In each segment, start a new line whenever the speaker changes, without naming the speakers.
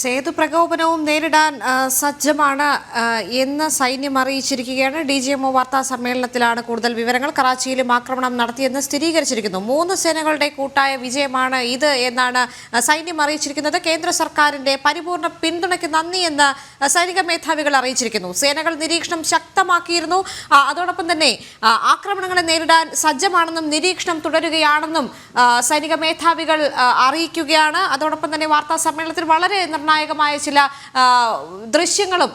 സേതു പ്രകോപനവും നേരിടാൻ സജ്ജമാണ് എന്ന് സൈന്യം അറിയിച്ചിരിക്കുകയാണ്. ഡി ജി എംഒ വാർത്താ സമ്മേളനത്തിലാണ് കൂടുതൽ വിവരങ്ങൾ. കറാച്ചിയിലും ആക്രമണം നടത്തിയെന്ന് സ്ഥിരീകരിച്ചിരിക്കുന്നു. മൂന്ന് സേനകളുടെ കൂട്ടായ വിജയമാണ് ഇത് എന്നാണ് സൈന്യം അറിയിച്ചിരിക്കുന്നത്. കേന്ദ്ര സർക്കാരിന്റെ പരിപൂർണ പിന്തുണയ്ക്ക് നന്ദി എന്ന് സൈനിക മേധാവികൾ അറിയിച്ചിരിക്കുന്നു. സേനകൾ നിരീക്ഷണം ശക്തമാക്കിയിരുന്നു. അതോടൊപ്പം തന്നെ ആക്രമണങ്ങളെ നേരിടാൻ സജ്ജമാണെന്നും നിരീക്ഷണം തുടരുകയാണെന്നും സൈനിക മേധാവികൾ അറിയിക്കുകയാണ്. അതോടൊപ്പം തന്നെ വാർത്താ സമ്മേളനത്തിൽ വളരെ നിർണായകമായ ചില ദൃശ്യങ്ങളും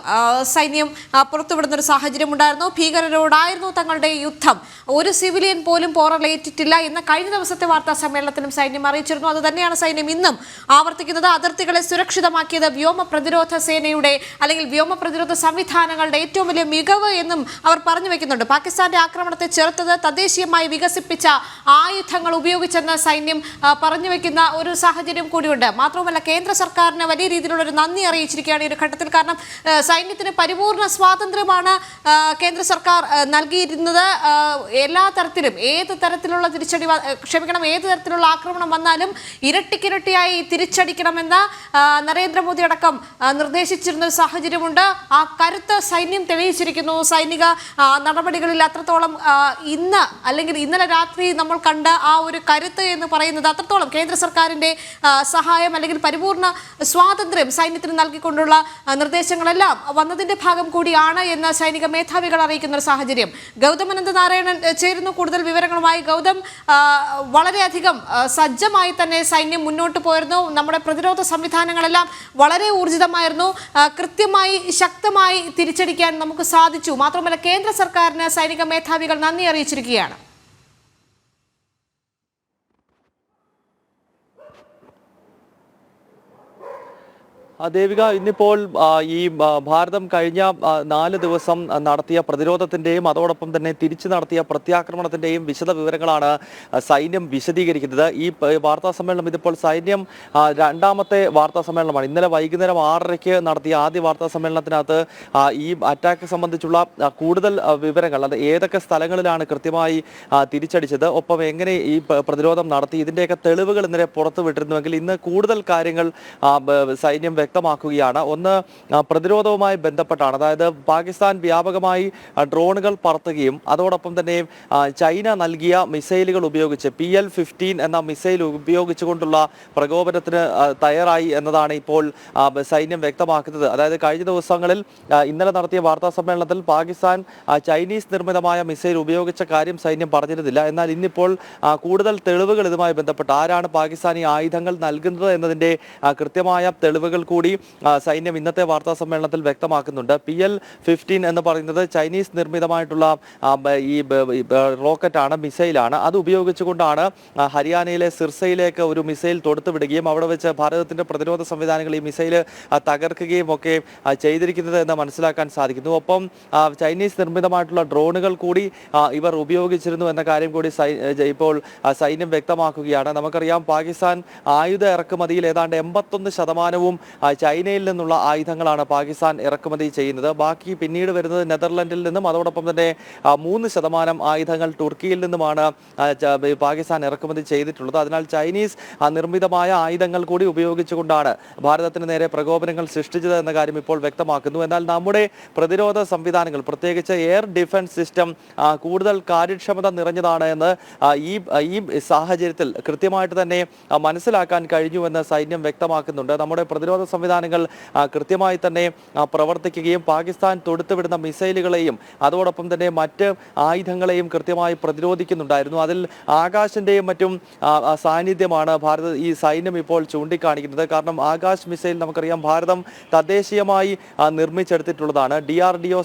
സൈന്യം പുറത്തുവിടുന്ന ഒരു സാഹചര്യം ഉണ്ടായിരുന്നു ഭീകരരോടായിരുന്നു തങ്ങളുടെ യുദ്ധം. ഒരു സിവിലിയൻ പോലും പോറലേറ്റിട്ടില്ല എന്ന കഴിഞ്ഞ ദിവസത്തെ വാർത്താ സമ്മേളനത്തിലും സൈന്യം അറിയിച്ചിരുന്നു. അത് തന്നെയാണ് സൈന്യം ഇന്നും ആവർത്തിക്കുന്നത്. അതിർത്തികളെ സുരക്ഷിതമാക്കിയത് വ്യോമ പ്രതിരോധ സേനയുടെ അല്ലെങ്കിൽ വ്യോമ പ്രതിരോധ സംവിധാനങ്ങളുടെ ഏറ്റവും വലിയ മികവ് എന്നും അവർ പറഞ്ഞു വെക്കുന്നുണ്ട്. പാകിസ്ഥാന്റെ ആക്രമണത്തെ ചെറുത്തത് തദ്ദേശീയമായി വികസിപ്പിച്ച ആയുധങ്ങൾ ഉപയോഗിച്ചെന്ന് സൈന്യം പറഞ്ഞു വെക്കുന്ന ഒരു സാഹചര്യം കൂടിയുണ്ട്. മാത്രവുമല്ല കേന്ദ്ര സർക്കാരിന് വലിയ രീതിയിലുള്ള ഒരു നന്ദി അറിയിച്ചിരിക്കുകയാണ് ഈ ഒരു ഘട്ടത്തിൽ. കാരണം സൈന്യത്തിന് പരിപൂർണ സ്വാതന്ത്ര്യമാണ് കേന്ദ്ര സർക്കാർ നൽകിയിരുന്നത്. എല്ലാ തരത്തിലും ഏത് തരത്തിലുള്ള തിരിച്ചടി ക്ഷമിക്കണം ഏത് തരത്തിലുള്ള ആക്രമണം വന്നാലും ഇരട്ടിക്കിരട്ടിയായി തിരിച്ചടിക്കണമെന്ന് നരേന്ദ്രമോദി അടക്കം നിർദ്ദേശിച്ചിരുന്ന ഒരു സാഹചര്യമുണ്ട്. ആ കരുത്ത് സൈന്യം തെളിയിച്ചിരിക്കുന്നു. സൈനിക നടപടികളിൽ അത്രത്തോളം ഇന്ന് അല്ലെങ്കിൽ ഇന്നലെ രാത്രി നമ്മൾ കണ്ട ആ ഒരു കരുത്ത് എന്ന് പറയുന്നത് അത്രത്തോളം കേന്ദ്ര സർക്കാരിന്റെ സഹായം അല്ലെങ്കിൽ പരിപൂർണ സ്വാതന്ത്ര്യം സൈന്യത്തിന് നൽകിക്കൊണ്ടുള്ള നിർദ്ദേശങ്ങളെല്ലാം വന്നതിന്റെ ഭാഗം കൂടിയാണ് എന്ന് സൈനിക മേധാവികൾ അറിയിക്കുന്ന സാഹചര്യം. ഗൗതം അനന്തനാരായണൻ നാരായണൻ ചേരുന്നു. കൂടുതൽ വിവരങ്ങളുമായി ഗൗതം വളരെയധികം സജ്ജമായി തന്നെ സൈന്യം മുന്നോട്ട് പോയിരുന്നു. നമ്മുടെ പ്രതിരോധ സംവിധാനങ്ങളെല്ലാം വളരെ ഊർജിതമായിരുന്നു. കൃത്യമായി ശക്തമായി തിരിച്ചടിക്കാൻ നമുക്ക് സാധിച്ചു. മാത്രമല്ല കേന്ദ്ര സർക്കാരിന് സൈനിക മേധാവികൾ നന്ദി അറിയിച്ചിരിക്കുകയാണ്.
ദേവിക ഇന്നിപ്പോൾ ഈ ഭാരതം കഴിഞ്ഞ നാല് ദിവസം നടത്തിയ പ്രതിരോധത്തിന്റെയും അതോടൊപ്പം തന്നെ തിരിച്ചു നടത്തിയ പ്രത്യാക്രമണത്തിന്റെയും വിശദ വിവരങ്ങളാണ് സൈന്യം വിശദീകരിക്കുന്നത്. ഈ വാർത്താ സമ്മേളനം ഇതിപ്പോൾ സൈന്യം രണ്ടാമത്തെ വാർത്താ സമ്മേളനമാണ്. ഇന്നലെ വൈകുന്നേരം ആറരയ്ക്ക് നടത്തിയ ആദ്യ വാർത്താ സമ്മേളനത്തിനകത്ത് ഈ അറ്റാക്ക് സംബന്ധിച്ചുള്ള കൂടുതൽ വിവരങ്ങൾ അത് ഏതൊക്കെ സ്ഥലങ്ങളിലാണ് കൃത്യമായി തിരിച്ചടിച്ചത് ഒപ്പം എങ്ങനെ ഈ പ്രതിരോധം നടത്തി ഇതിന്റെയൊക്കെ തെളിവുകൾ ഇന്നലെ പുറത്തുവിട്ടിരുന്നുവെങ്കിൽ ഇന്ന് കൂടുതൽ കാര്യങ്ങൾ സൈന്യം വ്യക്തമാക്കുകയാണ്. ഒന്ന് പ്രതിരോധവുമായി ബന്ധപ്പെട്ടാണ്. അതായത് പാകിസ്ഥാൻ വ്യാപകമായി ഡ്രോണുകൾ പറത്തുകയും അതോടൊപ്പം തന്നെ ചൈന നൽകിയ മിസൈലുകൾ ഉപയോഗിച്ച് പി എൽ ഫിഫ്റ്റീൻ എന്ന മിസൈൽ ഉപയോഗിച്ചുകൊണ്ടുള്ള പ്രകോപനത്തിന് തയ്യാറായി എന്നതാണ് ഇപ്പോൾ സൈന്യം വ്യക്തമാക്കുന്നത്. അതായത് കഴിഞ്ഞ ദിവസങ്ങളിൽ ഇന്നലെ നടത്തിയ വാർത്താ സമ്മേളനത്തിൽ പാകിസ്ഥാൻ ചൈനീസ് നിർമ്മിതമായ മിസൈൽ ഉപയോഗിച്ച കാര്യം സൈന്യം പറഞ്ഞിരുന്നില്ല. എന്നാൽ ഇന്നിപ്പോൾ കൂടുതൽ തെളിവുകൾ ഇതുമായി ബന്ധപ്പെട്ട് ആരാണ് പാകിസ്ഥാനി ആയുധങ്ങൾ നൽകുന്നത് എന്നതിന്റെ കൃത്യമായ തെളിവുകൾ കൂടി ആ, സൈന്യം ഇന്നത്തെ വാർത്താ സമ്മേളനത്തിൽ വ്യക്തമാക്കുന്നുണ്ട്. പി എൽ ഫിഫ്റ്റീൻ എന്ന് പറയുന്നത് ചൈനീസ് നിർമ്മിതമായിട്ടുള്ള ഈ റോക്കറ്റാണ് മിസൈലാണ്. അത് ഉപയോഗിച്ചുകൊണ്ടാണ് ഹരിയാനയിലെ സിർസയിലേക്ക് ഒരു മിസൈൽ തൊടുത്തുവിടുകയും അവിടെ വെച്ച് ഭാരതത്തിന്റെ പ്രതിരോധ സംവിധാനങ്ങൾ ഈ മിസൈൽ തകർക്കുകയും ഒക്കെ ചെയ്തിരിക്കുന്നത് എന്ന് മനസ്സിലാക്കാൻ സാധിക്കുന്നു. ഒപ്പം ചൈനീസ് നിർമ്മിതമായിട്ടുള്ള ഡ്രോണുകൾ കൂടി ഇവർ ഉപയോഗിച്ചിരുന്നു എന്ന കാര്യം കൂടി ഇപ്പോൾ സൈന്യം വ്യക്തമാക്കുകയാണ്. നമുക്കറിയാം പാകിസ്ഥാൻ ആയുധ ഇറക്കുമതിയിൽ ഏതാണ്ട് എൺപത്തൊന്ന് ശതമാനവും ചൈനയിൽ നിന്നുള്ള ആയുധങ്ങളാണ് പാകിസ്ഥാൻ ഇറക്കുമതി ചെയ്യുന്നത്. ബാക്കി പിന്നീട് വരുന്നത് നെതർലൻഡിൽ നിന്നും അതോടൊപ്പം തന്നെ മൂന്ന് ശതമാനം ആയുധങ്ങൾ തുർക്കിയിൽ നിന്നുമാണ് പാകിസ്ഥാൻ ഇറക്കുമതി ചെയ്തിട്ടുള്ളത്. അതിനാൽ ചൈനീസ് നിർമ്മിതമായ ആയുധങ്ങൾ കൂടി ഉപയോഗിച്ചുകൊണ്ടാണ് ഭാരതത്തിന് നേരെ പ്രകോപനങ്ങൾ സൃഷ്ടിച്ചത് എന്ന കാര്യം ഇപ്പോൾ വ്യക്തമാക്കുന്നു. എന്നാൽ നമ്മുടെ പ്രതിരോധ സംവിധാനങ്ങൾ പ്രത്യേകിച്ച് എയർ ഡിഫൻസ് സിസ്റ്റം കൂടുതൽ കാര്യക്ഷമത നിറഞ്ഞതാണ് എന്ന് ഈ ഈ സാഹചര്യത്തിൽ കൃത്യമായിട്ട് തന്നെ മനസ്സിലാക്കാൻ കഴിഞ്ഞുവെന്ന് സൈന്യം വ്യക്തമാക്കുന്നുണ്ട്. നമ്മുടെ പ്രതിരോധ സംവിധാനങ്ങൾ കൃത്യമായി തന്നെ പ്രവർത്തിക്കുകയും പാകിസ്ഥാൻ തൊടുത്തുവിടുന്ന മിസൈലുകളെയും അതോടൊപ്പം തന്നെ മറ്റ് ആയുധങ്ങളെയും കൃത്യമായി പ്രതിരോധിക്കുന്നുണ്ടായിരുന്നു. അതിൽ ആകാശിന്റെയും മറ്റും സാന്നിധ്യമാണ് ഭാരത ഈ സൈന്യം ഇപ്പോൾ ചൂണ്ടിക്കാണിക്കുന്നത്. കാരണം ആകാശ് മിസൈൽ നമുക്കറിയാം ഭാരതം തദ്ദേശീയമായി നിർമ്മിച്ചെടുത്തിട്ടുള്ളതാണ്. ഡി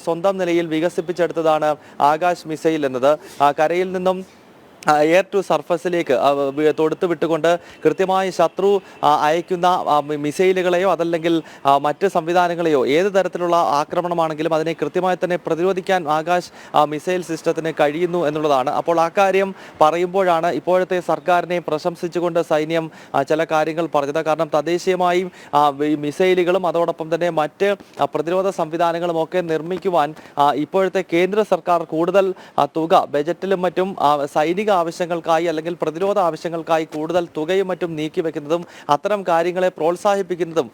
സ്വന്തം നിലയിൽ വികസിപ്പിച്ചെടുത്തതാണ് ആകാശ് മിസൈൽ എന്നത്. കരയിൽ നിന്നും എയർ ടു സർഫസിലേക്ക് തൊടുത്ത് വിട്ടുകൊണ്ട് കൃത്യമായി ശത്രു അയക്കുന്ന മിസൈലുകളെയോ അതല്ലെങ്കിൽ മറ്റ് സംവിധാനങ്ങളെയോ ഏത് തരത്തിലുള്ള ആക്രമണമാണെങ്കിലും അതിനെ കൃത്യമായി തന്നെ പ്രതിരോധിക്കാൻ ആകാശ് മിസൈൽ സിസ്റ്റത്തിന് കഴിയുന്നു എന്നുള്ളതാണ്. അപ്പോൾ ആ കാര്യം പറയുമ്പോഴാണ് ഇപ്പോഴത്തെ സർക്കാരിനെ പ്രശംസിച്ചുകൊണ്ട് സൈന്യം ചില കാര്യങ്ങൾ പറഞ്ഞത്. കാരണം തദ്ദേശീയമായി മിസൈലുകളും അതോടൊപ്പം തന്നെ മറ്റ് പ്രതിരോധ സംവിധാനങ്ങളും ഒക്കെ നിർമ്മിക്കുവാൻ ഇപ്പോഴത്തെ കേന്ദ്ര സർക്കാർ കൂടുതൽ തുക ബജറ്റിലും മറ്റും സൈനിക സൈനിക ആവശ്യങ്ങൾക്കായി അല്ലെങ്കിൽ പ്രതിരോധ ആവശ്യങ്ങൾക്കായി കൂടുതൽ തുകയും മറ്റും നീക്കിവെക്കുന്നതും അത്തരം കാര്യങ്ങളെ പ്രോത്സാഹിപ്പിക്കുന്നതും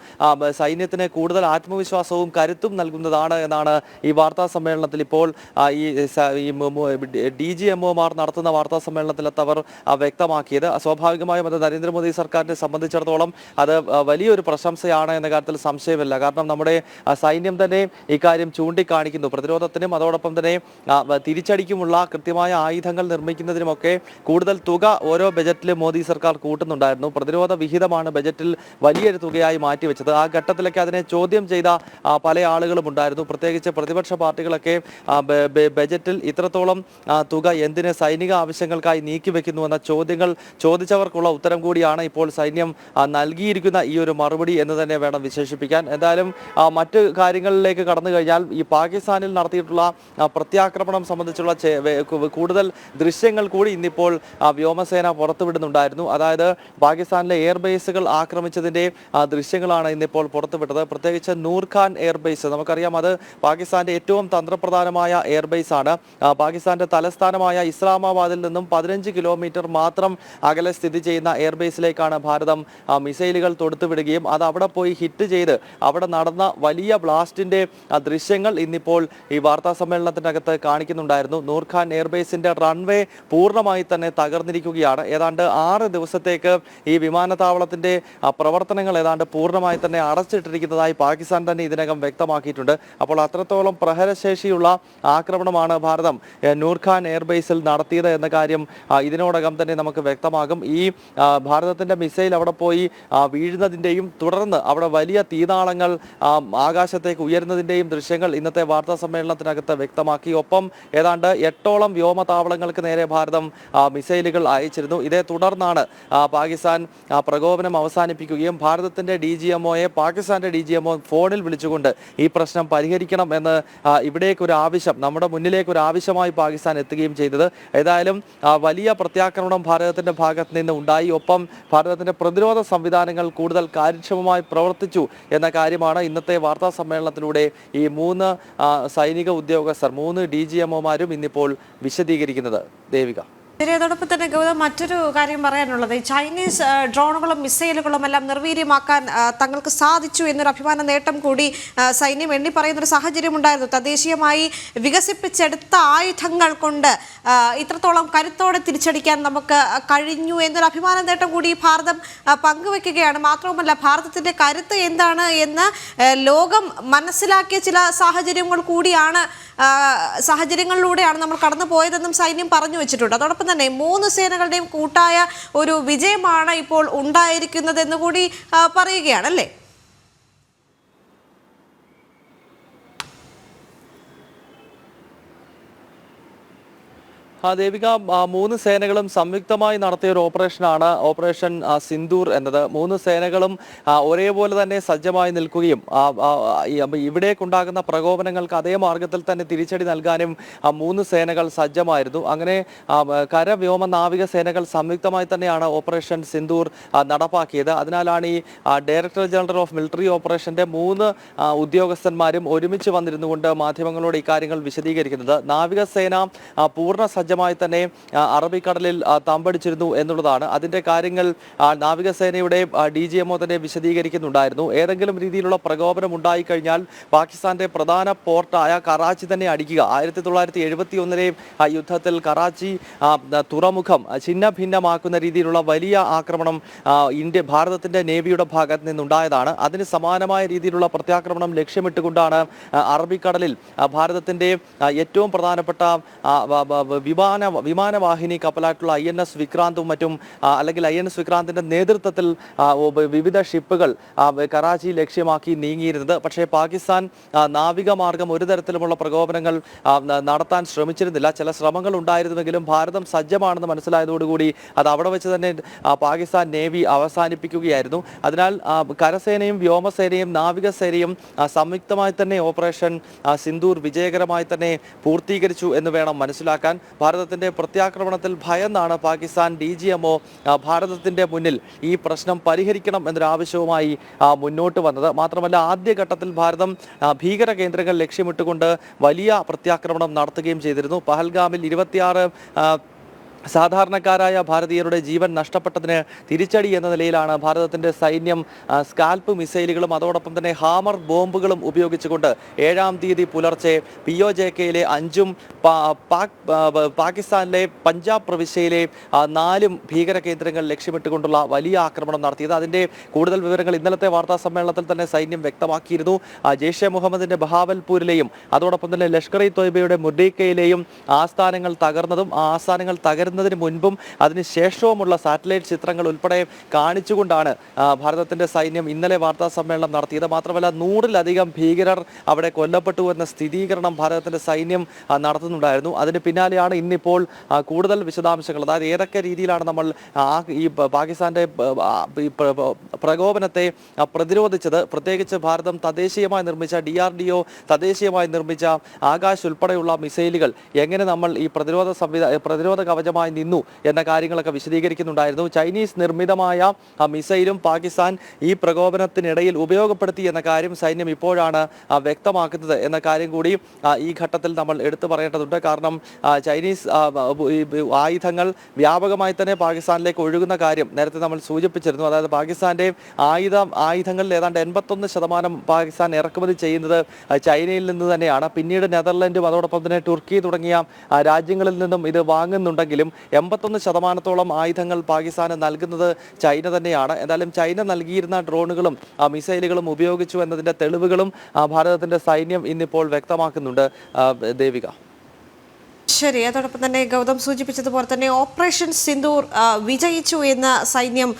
സൈന്യത്തിന് കൂടുതൽ ആത്മവിശ്വാസവും കരുത്തും നൽകുന്നതാണ് എന്നാണ് ഈ വാർത്താ സമ്മേളനത്തിൽ ഇപ്പോൾ ഈ ഡി ജി എം ഒമാർ നടത്തുന്ന വാർത്താ സമ്മേളനത്തിലെത്തവർ വ്യക്തമാക്കിയത്. സ്വാഭാവികമായും അത് നരേന്ദ്രമോദി സർക്കാരിനെ സംബന്ധിച്ചിടത്തോളം അത് വലിയൊരു പ്രശംസയാണ് എന്ന കാര്യത്തിൽ സംശയമില്ല. കാരണം നമ്മുടെ സൈന്യം തന്നെ ഇക്കാര്യം ചൂണ്ടിക്കാണിക്കുന്നു. പ്രതിരോധത്തിനും അതോടൊപ്പം തന്നെ തിരിച്ചടിക്കുമുള്ള കൃത്യമായ ആയുധങ്ങൾ നിർമ്മിക്കുന്നതിനുമൊക്കെ കൂടുതൽ തുക ഓരോ ബജറ്റിലും മോദി സർക്കാർ കൂട്ടുന്നുണ്ടായിരുന്നു. പ്രതിരോധ വിഹിതമാണ് ബജറ്റിൽ വലിയൊരു തുകയായി മാറ്റിവെച്ചത്. ആ ഘട്ടത്തിലൊക്കെ അതിനെ ചോദ്യം ചെയ്ത പല ആളുകളും ഉണ്ടായിരുന്നു. പ്രത്യേകിച്ച് പ്രതിപക്ഷ പാർട്ടികളൊക്കെ ബജറ്റിൽ ഇത്രത്തോളം തുക എന്തിന് സൈനിക ആവശ്യങ്ങൾക്കായി നീക്കിവെക്കുന്നു എന്ന ചോദ്യങ്ങൾ ചോദിച്ചവർക്കുള്ള ഉത്തരം കൂടിയാണ് ഇപ്പോൾ സൈന്യം നൽകിയിരിക്കുന്ന ഈ ഒരു മറുപടി എന്ന് തന്നെ വേണം വിശേഷിപ്പിക്കാൻ. എന്തായാലും മറ്റ് കാര്യങ്ങളിലേക്ക് കടന്നു കഴിഞ്ഞാൽ ഈ പാകിസ്ഥാനിൽ നടത്തിയിട്ടുള്ള പ്രത്യാക്രമണം സംബന്ധിച്ചുള്ള കൂടുതൽ ദൃശ്യങ്ങൾ കൂടി ഇന്നിപ്പോൾ വ്യോമസേന പുറത്തുവിടുന്നുണ്ടായിരുന്നു. അതായത് പാകിസ്ഥാനിലെ എയർബേസുകൾ ആക്രമിച്ചതിന്റെ ദൃശ്യങ്ങളാണ് ഇന്നിപ്പോൾ പുറത്തുവിട്ടത്. പ്രത്യേകിച്ച് നൂർഖാൻ എയർബേസ്. നമുക്കറിയാം അത് പാകിസ്ഥാന്റെ ഏറ്റവും തന്ത്രപ്രധാനമായ ആണ് പാകിസ്ഥാന്റെ തലസ്ഥാനമായ ഇസ്ലാമാബാദിൽ നിന്നും പതിനഞ്ച് കിലോമീറ്റർ മാത്രം അകലെ സ്ഥിതി ചെയ്യുന്ന എയർബേസിലേക്കാണ് ഭാരതം മിസൈലുകൾ തൊടുത്തുവിടുകയും അത് അവിടെ പോയി ഹിറ്റ് ചെയ്ത് അവിടെ നടന്ന വലിയ ബ്ലാസ്റ്റിന്റെ ദൃശ്യങ്ങൾ ഇന്നിപ്പോൾ ഈ വാർത്താ സമ്മേളനത്തിനകത്ത് കാണിക്കുന്നുണ്ടായിരുന്നു. നൂർഖാൻ എയർബേസിന്റെ റൺവേ പൂർണമായി തന്നെ തകർന്നിരിക്കുകയാണ്. ഏതാണ്ട് ആറ് ദിവസത്തേക്ക് ഈ വിമാനത്താവളത്തിന്റെ ആ, പ്രവർത്തനങ്ങൾ ഏതാണ്ട് പൂർണമായി തന്നെ അടച്ചിട്ടിരിക്കുന്നതായി പാകിസ്ഥാൻ തന്നെ ഇതിനകം വ്യക്തമാക്കിയിട്ടുണ്ട്. അപ്പോൾ അത്രത്തോളം പ്രഹരശേഷിയുള്ള ആക്രമണമാണ് ഭാരതം നൂർഖാൻ എയർബേസിൽ നടത്തിയത് എന്ന കാര്യം ഇതിനോടകം തന്നെ നമുക്ക് വ്യക്തമാകും. ഈ ഭാരതത്തിന്റെ മിസൈൽ അവിടെ പോയി വീഴുന്നതിന്റെയും തുടർന്ന് അവിടെ വലിയ തീനാളങ്ങൾ ആകാശത്തേക്ക് ഉയരുന്നതിന്റെയും ദൃശ്യങ്ങൾ ഇന്നത്തെ വാർത്താ സമ്മേളനത്തിനകത്ത് വ്യക്തമാക്കി. ഒപ്പം ഏതാണ്ട് എട്ടോളം വ്യോമതാവളങ്ങൾക്ക് നേരെ ഭാരതം മിസൈലുകൾ അയച്ചിരുന്നു. ഇതേ തുടർന്നാണ് പാകിസ്ഥാൻ പ്രകോപനം അവസാനിപ്പിക്കുകയും ഭാരതത്തിന്റെ ഡി ജി എംഒയെ പാകിസ്ഥാന്റെ ഡി ജി എംഒ ഫോണിൽ വിളിച്ചുകൊണ്ട് ഈ പ്രശ്നം പരിഹരിക്കണം എന്ന് ഇവിടേക്കൊരു ആവശ്യം നമ്മുടെ മുന്നിലേക്ക് ഒരു ആവശ്യമായി പാകിസ്ഥാൻ എത്തുകയും ചെയ്തത്. ഏതായാലും വലിയ പ്രത്യാക്രമണം ഭാരതത്തിന്റെ ഭാഗത്ത് നിന്ന് ഉണ്ടായി. ഒപ്പം ഭാരതത്തിന്റെ പ്രതിരോധ സംവിധാനങ്ങൾ കൂടുതൽ കാര്യക്ഷമമായി പ്രവർത്തിച്ചു എന്ന കാര്യമാണ് ഇന്നത്തെ വാർത്താ സമ്മേളനത്തിലൂടെ ഈ മൂന്ന് സൈനിക ഉദ്യോഗസ്ഥർ മൂന്ന് ഡി ജി എംഒമാരും ഇന്നിപ്പോൾ വിശദീകരിക്കുന്നത്. ദേവിക.
ശരി അതോടൊപ്പം തന്നെ ഗൗതം മറ്റൊരു കാര്യം പറയാനുള്ളത്. ചൈനീസ് ഡ്രോണുകളും മിസൈലുകളും എല്ലാം നിർവീര്യമാക്കാൻ തങ്ങൾക്ക് സാധിച്ചു എന്നൊരു അഭിമാന നേട്ടം കൂടി സൈന്യം എണ്ണി പറയുന്നൊരു സാഹചര്യം ഉണ്ടായിരുന്നു. തദ്ദേശീയമായി വികസിപ്പിച്ചെടുത്ത ആയുധങ്ങൾ കൊണ്ട് ഇത്രത്തോളം കരുത്തോടെ തിരിച്ചടിക്കാൻ നമുക്ക് കഴിഞ്ഞു എന്നൊരു അഭിമാന നേട്ടം കൂടി ഭാരതം പങ്കുവെക്കുകയാണ്. മാത്രവുമല്ല ഭാരതത്തിന്റെ കരുത്ത് എന്താണ് എന്ന് ലോകം മനസ്സിലാക്കിയ ചില സാഹചര്യങ്ങൾ കൂടിയാണ് സാഹചര്യങ്ങളിലൂടെയാണ് നമ്മൾ കടന്നു പോയതെന്നും സൈന്യം പറഞ്ഞു വെച്ചിട്ടുണ്ട്. അതോടൊപ്പം തന്നെ മൂന്ന് സേനകളുടെയും കൂട്ടായ ഒരു വിജയമാണ് ഇപ്പോൾ ഉണ്ടായിരിക്കുന്നത് എന്ന് കൂടി ആ, പറയുകയാണ് അല്ലേ
ആ ദേവിക മൂന്ന് സേനകളും സംയുക്തമായി നടത്തിയ ഒരു ഓപ്പറേഷനാണ് ഓപ്പറേഷൻ സിന്ദൂർ എന്നത്. മൂന്ന് സേനകളും ഒരേപോലെ തന്നെ സജ്ജമായി നിൽക്കുകയും ആ, ഇവിടേക്കുണ്ടാകുന്ന പ്രകോപനങ്ങൾക്ക് അതേ മാർഗത്തിൽ തന്നെ തിരിച്ചടി നൽകാനും ആ, മൂന്ന് സേനകൾ സജ്ജമായിരുന്നു. അങ്ങനെ ആ, കര വ്യോമ നാവിക സേനകൾ സംയുക്തമായി തന്നെയാണ് ഓപ്പറേഷൻ സിന്ദൂർ ആ, നടപ്പാക്കിയത്. അതിനാലാണ് ഈ ഡയറക്ടർ ജനറൽ ഓഫ് മിലിറ്ററി ഓപ്പറേഷന്റെ മൂന്ന് ഉദ്യോഗസ്ഥന്മാരും ഒരുമിച്ച് വന്നിരുന്നു കൊണ്ട് മാധ്യമങ്ങളോട് ഇക്കാര്യങ്ങൾ വിശദീകരിക്കുന്നത്. നാവികസേന പൂർണ പൂർണ സജ്ജമായി തന്നെ അറബിക്കടലിൽ തമ്പടിച്ചിരുന്നു എന്നുള്ളതാണ്. അതിന്റെ കാര്യങ്ങൾ നാവികസേനയുടെ ഡി ജി എംഒ തന്നെ വിശദീകരിക്കുന്നുണ്ടായിരുന്നു. ഏതെങ്കിലും രീതിയിലുള്ള പ്രകോപനം ഉണ്ടായിക്കഴിഞ്ഞാൽ പാകിസ്ഥാന്റെ പ്രധാന പോർട്ടായ കറാച്ചി തന്നെ അടിക്കുക. ആയിരത്തി തൊള്ളായിരത്തി എഴുപത്തി ഒന്നിലെ യുദ്ധത്തിൽ കറാച്ചി തുറമുഖം ഛിന്ന ഭിന്നമാക്കുന്ന രീതിയിലുള്ള വലിയ ആക്രമണം ഇന്ത്യ ഭാരതത്തിന്റെ നേവിയുടെ ഭാഗത്ത് നിന്നുണ്ടായതാണ്. അതിന് സമാനമായ രീതിയിലുള്ള പ്രത്യാക്രമണം ലക്ഷ്യമിട്ടുകൊണ്ടാണ് അറബിക്കടലിൽ ഭാരതത്തിന്റെ ഏറ്റവും പ്രധാനപ്പെട്ട ആ, വ- വ- വ- വിമാന വിമാനവാഹിനി കപ്പലായിട്ടുള്ള ഐ എൻ എസ് വിക്രാന്തും മറ്റും അല്ലെങ്കിൽ ഐ എൻ എസ് വിക്രാന്തിന്റെ നേതൃത്വത്തിൽ വിവിധ ഷിപ്പുകൾ കറാച്ചി ലക്ഷ്യമാക്കി നീങ്ങിയിരുന്നത്. പക്ഷേ പാകിസ്ഥാൻ നാവിക മാർഗം ഒരു തരത്തിലുമുള്ള പ്രകോപനങ്ങൾ നടത്താൻ ശ്രമിച്ചിരുന്നില്ല. ചില ശ്രമങ്ങൾ ഉണ്ടായിരുന്നുവെങ്കിലും ഭാരതം സജ്ജമാണെന്ന് മനസ്സിലായതോടുകൂടി അത് അവിടെ വെച്ച് തന്നെ പാകിസ്ഥാൻ നേവി അവസാനിപ്പിക്കുകയായിരുന്നു. അതിനാൽ കരസേനയും വ്യോമസേനയും നാവികസേനയും സംയുക്തമായി തന്നെ ഓപ്പറേഷൻ സിന്ദൂർ വിജയകരമായി തന്നെ പൂർത്തീകരിച്ചു എന്ന് വേണം മനസ്സിലാക്കാൻ. ഭാരതത്തിന്റെ പ്രത്യാക്രമണത്തിൽ ഭയന്നാണ് പാകിസ്ഥാൻ ഡി ജി എംഒ ഭാരതത്തിന്റെ മുന്നിൽ ഈ പ്രശ്നം പരിഹരിക്കണം എന്നൊരാവശ്യവുമായി മുന്നോട്ട് വന്നത്. മാത്രമല്ല ആദ്യഘട്ടത്തിൽ ഭാരതം ഭീകര കേന്ദ്രങ്ങൾ ലക്ഷ്യമിട്ടുകൊണ്ട് വലിയ പ്രത്യാക്രമണം നടത്തുകയും ചെയ്തിരുന്നു. പഹൽഗാമിൽ ഇരുപത്തിയാറ് സാധാരണക്കാരായ ഭാരതീയരുടെ ജീവൻ നഷ്ടപ്പെട്ടതിന് തിരിച്ചടി എന്ന നിലയിലാണ് ഭാരതത്തിന്റെ സൈന്യം സ്കാൽപ്പ് മിസൈലുകളും അതോടൊപ്പം തന്നെ ഹാമർ ബോംബുകളും ഉപയോഗിച്ചുകൊണ്ട് ഏഴാം തീയതി പുലർച്ചെ പി ഒ ജെ കെയിലെ അഞ്ചും പാകിസ്ഥാനിലെ പഞ്ചാബ് പ്രവിശ്യയിലെ നാലും ഭീകര കേന്ദ്രങ്ങൾ ലക്ഷ്യമിട്ടുകൊണ്ടുള്ള വലിയ ആക്രമണം നടത്തിയത്. അതിന്റെ കൂടുതൽ വിവരങ്ങൾ ഇന്നലത്തെ വാർത്താ സമ്മേളനത്തിൽ തന്നെ സൈന്യം വ്യക്തമാക്കിയിരുന്നു. ജെയ്ഷെ മുഹമ്മദിന്റെ ബഹാവൽപൂരിലെയും അതോടൊപ്പം തന്നെ ലഷ്കർ ഇ തൊയ്ബയുടെ മുർഡീക്കയിലെയും ആസ്ഥാനങ്ങൾ തകർന്നതും ആ ആസ്ഥാനങ്ങൾ തകരുന്നതിന് മുൻപും അതിനുശേഷവുമുള്ള സാറ്റലൈറ്റ് ചിത്രങ്ങൾ ഉൾപ്പെടെ കാണിച്ചുകൊണ്ടാണ് ഭാരതത്തിന്റെ സൈന്യം ഇന്നലെ വാർത്താ സമ്മേളനം നടത്തിയത് മാത്രമല്ല നൂറിലധികം ഭീകരർ അവിടെ കൊല്ലപ്പെട്ടു എന്ന സ്ഥിരീകരണം ഭാരതത്തിന്റെ സൈന്യം നടത്തുന്നുണ്ടായിരുന്നു. അതിന് പിന്നാലെയാണ് ഇന്നിപ്പോൾ കൂടുതൽ വിശദാംശങ്ങൾ. അതായത് ഏതൊക്കെ രീതിയിലാണ് നമ്മൾ ഈ പാകിസ്ഥാന്റെ പ്രകോപനത്തെ പ്രതിരോധിച്ചത്? പ്രത്യേകിച്ച് ഭാരതം തദ്ദേശീയമായി നിർമ്മിച്ച ഡി ആർ ഡി ഒ തദ്ദേശീയമായി നിർമ്മിച്ച ആകാശ് ഉൾപ്പെടെയുള്ള മിസൈലുകൾ എങ്ങനെ നമ്മൾ ഈ പ്രതിരോധ സംവിധാ പ്രതിരോധ കവചമായി നിന്നു എന്ന കാര്യങ്ങളൊക്കെ വിശദീകരിക്കുന്നുണ്ടായിരുന്നു. ചൈനീസ് നിർമ്മിതമായ മിസൈലും പാകിസ്ഥാൻ ഈ പ്രകോപനത്തിനിടയിൽ ഉപയോഗപ്പെടുത്തി എന്ന കാര്യം സൈന്യം ഇപ്പോഴാണ് വ്യക്തമാക്കുന്നത് എന്ന കാര്യം കൂടി ഈ ഘട്ടത്തിൽ നമ്മൾ എടുത്തു പറയേണ്ടതുണ്ട്. കാരണം ചൈനീസ് ആയുധങ്ങൾ വ്യാപകമായി തന്നെ പാകിസ്ഥാനിലേക്ക് ഒഴുകുന്ന കാര്യം നേരത്തെ നമ്മൾ സൂചിപ്പിച്ചിരുന്നു. അതായത് പാകിസ്ഥാന്റെ ആയുധ ആയുധങ്ങളിൽ ഏതാണ്ട് എൺപത്തൊന്ന് ശതമാനം പാകിസ്ഥാൻ ഇറക്കുമതി ചെയ്യുന്നത് ചൈനയിൽ നിന്ന് തന്നെയാണ്. പിന്നീട് നെതർലൻഡും അതോടൊപ്പം തന്നെ തുർക്കി തുടങ്ങിയ രാജ്യങ്ങളിൽ നിന്നും ഇത് വാങ്ങുന്നുണ്ടെങ്കിലും എൺപത്തൊന്ന് ശതമാനത്തോളം ആയുധങ്ങൾ പാകിസ്ഥാന് നൽകുന്നത് ചൈന തന്നെയാണ്. എന്തായാലും ചൈന നൽകിയിരുന്ന ഡ്രോണുകളും മിസൈലുകളും ഉപയോഗിച്ചു എന്നതിന്റെ തെളിവുകളും ഭാരതത്തിന്റെ സൈന്യം ഇന്നിപ്പോൾ വ്യക്തമാക്കുന്നുണ്ട്. ദേവിക
ശരി അതോടൊപ്പം തന്നെ ഗൗതം സൂചിപ്പിച്ചതുപോലെ തന്നെ ഓപ്പറേഷൻ സിന്ദൂർ വിജയിച്ചു എന്ന് സൈന്യം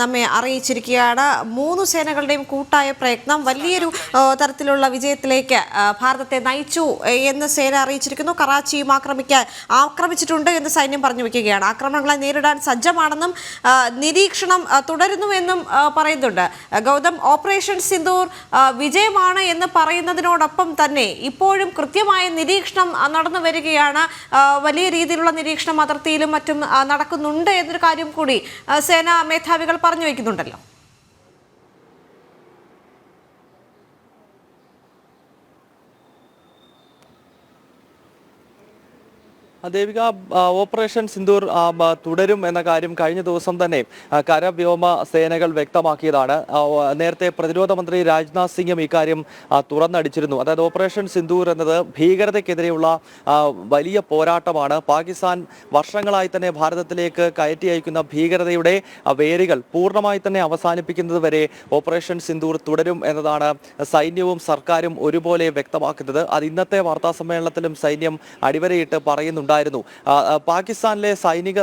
നമ്മെ അറിയിച്ചിരിക്കുകയാണ്. മൂന്ന് സേനകളുടെയും കൂട്ടായ പ്രയത്നം വലിയൊരു തരത്തിലുള്ള വിജയത്തിലേക്ക് ഭാരതത്തെ നയിച്ചു എന്ന് സേന അറിയിച്ചിരിക്കുന്നു. കറാച്ചിയും ആക്രമിക്കാൻ ആക്രമിച്ചിട്ടുണ്ട് എന്ന് സൈന്യം പറഞ്ഞു വയ്ക്കുകയാണ്. ആക്രമണങ്ങളെ നേരിടാൻ സജ്ജമാണെന്നും നിരീക്ഷണം തുടരുന്നുവെന്നും പറയുന്നുണ്ട്. ഗൗതം ഓപ്പറേഷൻ സിന്ദൂർ വിജയമാണ് എന്ന് പറയുന്നതിനോടൊപ്പം തന്നെ ഇപ്പോഴും കൃത്യമായ നിരീക്ഷണം നടന്നു വരികയാണ് വലിയ രീതിയിലുള്ള നിരീക്ഷണം അതിർത്തിയിലും മറ്റും നടക്കുന്നുണ്ട് എന്നൊരു കാര്യം കൂടി സേനാ മേധാവികൾ പറഞ്ഞു വയ്ക്കുന്നുണ്ടല്ലോ.
ദേവിക ഓപ്പറേഷൻ സിന്ദൂർ തുടരും എന്ന കാര്യം കഴിഞ്ഞ ദിവസം തന്നെ കര കരവ്യോമ സേനകൾ വ്യക്തമാക്കിയതാണ്. നേരത്തെ പ്രതിരോധ മന്ത്രി രാജ്നാഥ് സിംഗും ഇക്കാര്യം തുറന്നടിച്ചിരുന്നു. അതായത് ഓപ്പറേഷൻ സിന്ദൂർ എന്നത് ഭീകരതയ്ക്കെതിരെയുള്ള വലിയ പോരാട്ടമാണ്. പാകിസ്ഥാൻ വർഷങ്ങളായി തന്നെ ഭാരതത്തിലേക്ക് കയറ്റി അയക്കുന്ന ഭീകരതയുടെ വേരുകൾ പൂർണമായി തന്നെ അവസാനിപ്പിക്കുന്നത് വരെ ഓപ്പറേഷൻ സിന്ദൂർ തുടരും എന്നതാണ് സൈന്യവും സർക്കാരും ഒരുപോലെ വ്യക്തമാക്കുന്നത്. അത് ഇന്നത്തെ വാർത്താ സമ്മേളനത്തിലും സൈന്യം അടിവരയിട്ട് പറയുന്നുണ്ടായിരുന്നു ആ, പാകിസ്ഥാനിലെ സൈനിക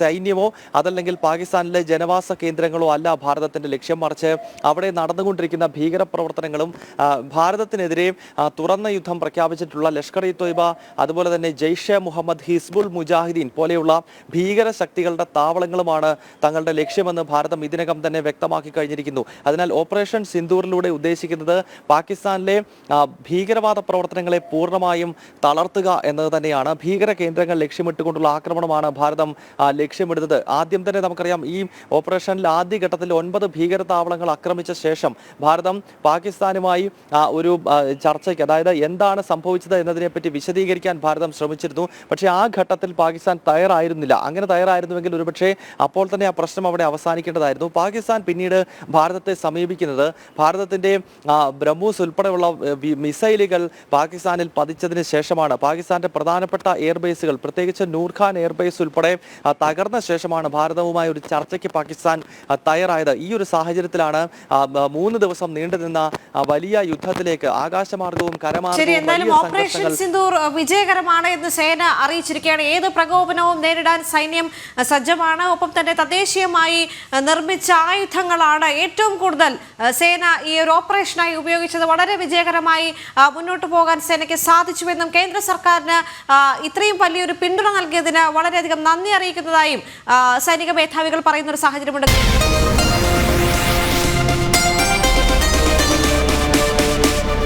സൈന്യമോ അതല്ലെങ്കിൽ പാകിസ്ഥാനിലെ ജനവാസ കേന്ദ്രങ്ങളോ അല്ല ഭാരതത്തിന്റെ ലക്ഷ്യം. മറിച്ച് അവിടെ നടന്നുകൊണ്ടിരിക്കുന്ന ഭീകര പ്രവർത്തനങ്ങളും ഭാരതത്തിനെതിരെ തുറന്ന യുദ്ധം പ്രഖ്യാപിച്ചിട്ടുള്ള ലഷ്കർ ഇ തൊയ്ബ അതുപോലെ തന്നെ ജെയ്ഷെ മുഹമ്മദ് ഹിസ്ബുൾ മുജാഹിദീൻ പോലെയുള്ള ഭീകര ശക്തികളുടെ താവളങ്ങളുമാണ് തങ്ങളുടെ ലക്ഷ്യമെന്ന് ഭാരതം ഇതിനകം തന്നെ വ്യക്തമാക്കി കഴിഞ്ഞിരിക്കുന്നു. അതിനാൽ ഓപ്പറേഷൻ സിന്ദൂറിലൂടെ ഉദ്ദേശിക്കുന്നത് പാകിസ്ഥാനിലെ ഭീകരവാദ പ്രവർത്തനങ്ങളെ പൂർണമായും തളർത്തുക എന്നത് തന്നെയാണ്. ഭീകര കേന്ദ്രങ്ങൾ ലക്ഷ്യമിട്ടുകൊണ്ടുള്ള ആക്രമണമാണ് ഭാരതം ലക്ഷ്യമിടുന്നത്. ആദ്യം തന്നെ നമുക്കറിയാം ഈ ഓപ്പറേഷനിൽ ആദ്യഘട്ടത്തിൽ ഒൻപത് ഭീകര താവളങ്ങൾ ആക്രമിച്ച ശേഷം ഭാരതം പാകിസ്ഥാനുമായി ഒരു ചർച്ചയ്ക്ക് അതായത് എന്താണ് സംഭവിച്ചത് എന്നതിനെപ്പറ്റി വിശദീകരിക്കാൻ ഭാരതം ശ്രമിച്ചിരുന്നു. പക്ഷേ ആ ഘട്ടത്തിൽ പാകിസ്ഥാൻ തയ്യാറായിരുന്നില്ല. അങ്ങനെ തയ്യാറായിരുന്നുവെങ്കിൽ ഒരുപക്ഷെ അപ്പോൾ തന്നെ ആ പ്രശ്നം അവിടെ അവസാനിക്കേണ്ടതായിരുന്നു. പാകിസ്ഥാൻ പിന്നീട് ഭാരതത്തെ സമീപിക്കുന്നത് ഭാരതത്തിന്റെ ബ്രഹ്മൂസ് ഉൾപ്പെടെയുള്ള മിസൈലുകൾ പാകിസ്ഥാനിൽ പതിച്ചതിന് ശേഷമാണ്. പാകിസ്ഥാന്റെ പ്രധാനപ്പെട്ട എയർബേസുകൾ പ്രത്യേകിച്ച് നൂർഖാൻ എയർബേസ് ഉൾപ്പെടെ തകർന്ന ശേഷമാണ് ഭാരതവുമായി ഒരു ചർച്ചയ്ക്ക് പാകിസ്ഥാൻ തയ്യാറായത്. ഈ ഒരു സാഹചര്യത്തിലാണ് മൂന്ന് ദിവസം നീണ്ടുനിന്ന വലിയ യുദ്ധത്തിലേക്ക് ആകാശമാർഗവും കരമാർഗവും
ഓപ്പറേഷൻ സിന്ദൂർ അഹ്, വിജയകരമാണ് എന്ന് സേന അറിയിച്ചിരിക്കുകയാണ്. ഏത് പ്രകോപനവും നേരിടാൻ സൈന്യം സജ്ജമാണ്. ഒപ്പം തന്നെ തദ്ദേശീയമായി നിർമ്മിച്ച ആയുധങ്ങളാണ് ഏറ്റവും കൂടുതൽ സേന ഈ ഒരു ഓപ്പറേഷനായി ഉപയോഗിച്ചത്. വളരെ വിജയകരമായി മുന്നോട്ട് പോകാൻ സേനയ്ക്ക് സാധിച്ചുവെന്നും കേന്ദ്ര സർക്കാരിന് അഹ്, ഇത്രയും വലിയൊരു പിന്തുണ നൽകിയതിന് വളരെയധികം നന്ദി അറിയിക്കുന്നതായും സൈനിക മേധാവികൾ പറയുന്ന ഒരു സാഹചര്യമുണ്ട്.